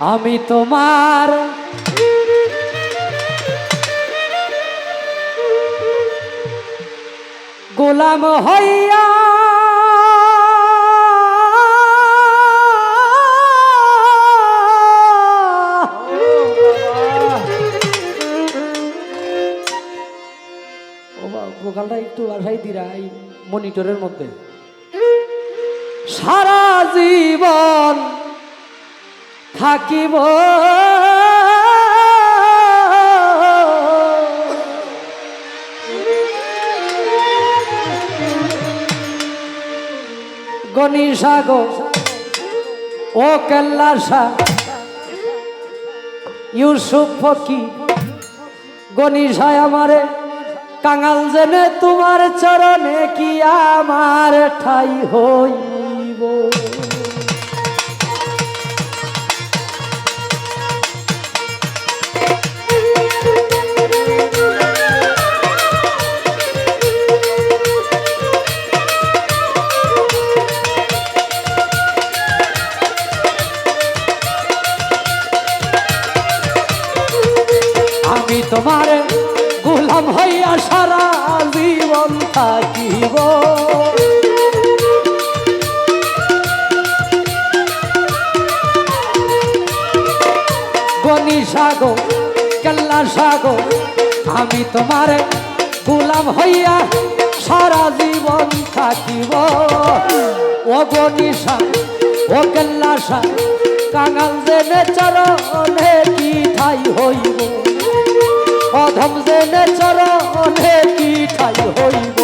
আমি তোমার গোলাম হইয়া ভোকালটা একটু আশাই দিরা এই মনিটরের মধ্যে। সারা জীবন থাকিব। গণিসাগ ও কেল্লাসা ইউসুফ ফকি গণিসায় আমারে, কাঙাল জেনে তোমার চরণে কি আমার ঠাই হইব? থাকিব। গনি সাগো কেল্লা সাগো আমি তোমার গোলাম হইয়া সারা জীবন থাকিব। ও গনিসা ও কেল্লাসা কাঙাল জেনে চরণে কি ঠাই হইব? অধম জেনে চরণে কি ঠাই হইব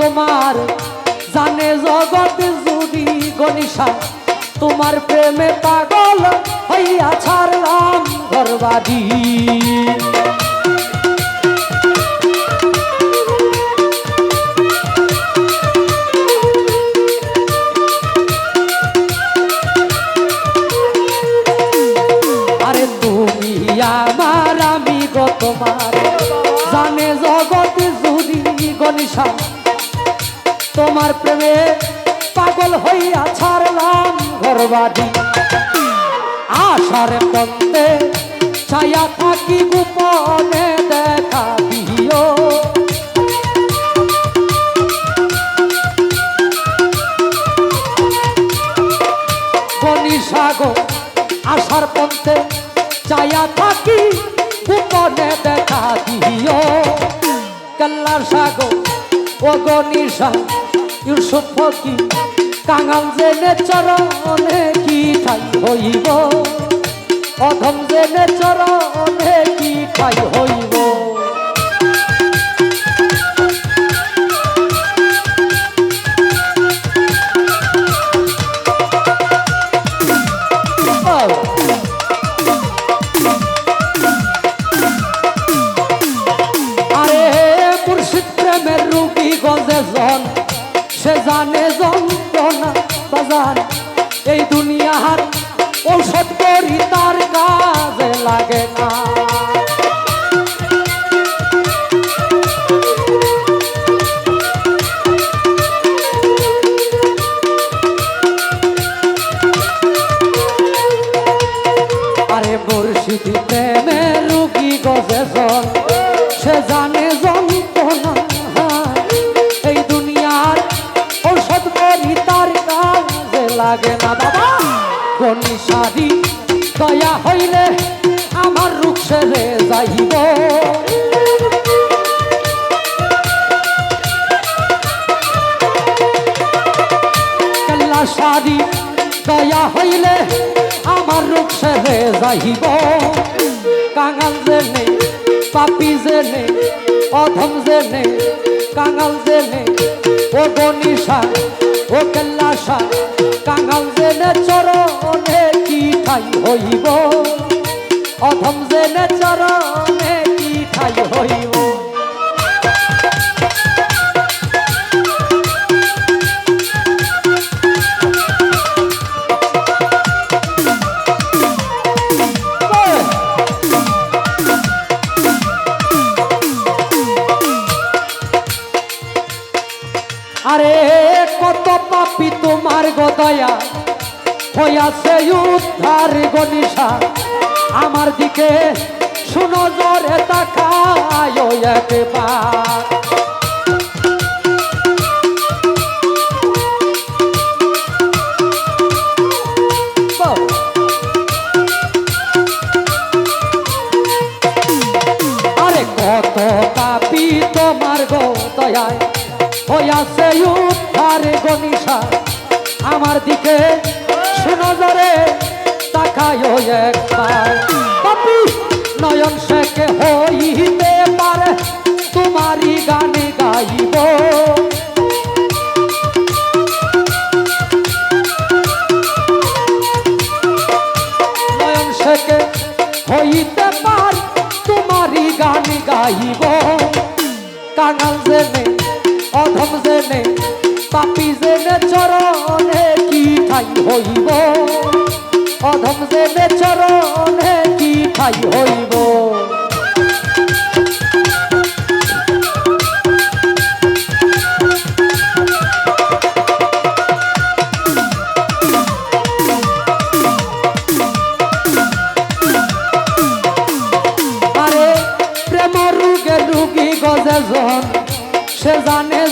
তোমার জানে জগৎ জুড়ি গনিশা তোমার প্রেমে পাগল হইয়া ছাড়লাম আরে তুমি আমার, আমি গো তোমার। জানে জগৎ জুড়ি গনিশা তোমার প্রেমে পাগল হইয়া ছাড়লাম ঘরবাড়ি। আশার পন্তে ছায়া থাকি গোপনে দেখা দিও। গনিসাগো আশার পন্তে ছায়া থাকি গোপনে দেখা দিও। কাল্লার সাগো ও গনিসা ইউসুফ ফকি কাঙাল জেনে চরণে কি ঠাই হইব? অধম জেনে চরণে কি ঠাই হইব? জন সে জানে যন্ত্রণা বাজান এই দুনিয়ার ঔষধ করি তার কাজে লাগে না। সারি দয়া হইলে আমার সেরে যাইব। কাল্লা সারি দয়া হইলে আমার যাইব। কাঙাল জেনে পাপি জেনে অধম জেনে কাঙাল জেনে ও গনিসা ও কেল্লাসা কাঙাল জেনে চরণে ঠাই হইব। অধম যে চরণে কি ঠাই হইব? আরে কত পাপি তোমার গদয়া। হইয়াছে উদ্ধার গনিশা আমার দিকে শুনো জোরে তাকায় একবার। আরে কত পাপি তোমার গো দয়ায়। হইয়াছে উদ্ধার গনিশা আমার দিকে শুনো জরে তাকায় একবার। পাপি নয়ন হইতে পারে, তোমারই গানে গাইব। নয়ন শেখে হইতে পার, তোমারই গান গাইব। কাঙাল জেনে, অধম জেনে, পাপি জেনে, চরণে হইব। অধম জেনে চরণে কি ঠাই হইব? গজে জন সে জানে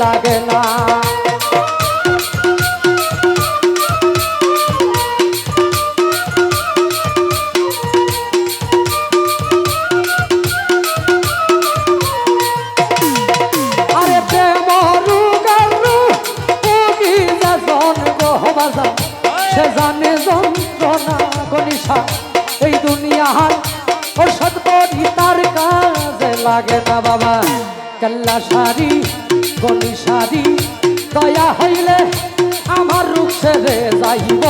লাগে না। সে জানে যন্ত্রণা গনিশা এই ঔষধ বড়ি তার কাজে লাগে না বাবা। কাল্লা সারি গনিশারি দয়া হইলে আমার রূপ ছেড়ে যাইব।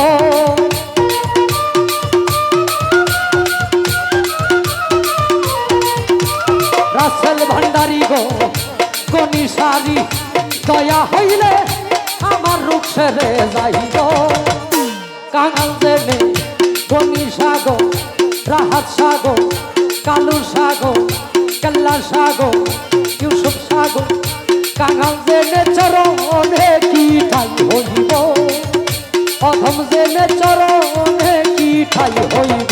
রাসেল ভান্ডারি গো গনিশারি দয়া হইলে আমার রূপ সেরে যাইব। কাঙাল জেনে গনি সাগো রাহাত সাগো কালু সাগো কাল্লা সাগো ইউসুফ সাগো কাঙাল জেনে চরণে কি ঠাই হইব? অধম জেনে চরণে কি ঠাই হইব?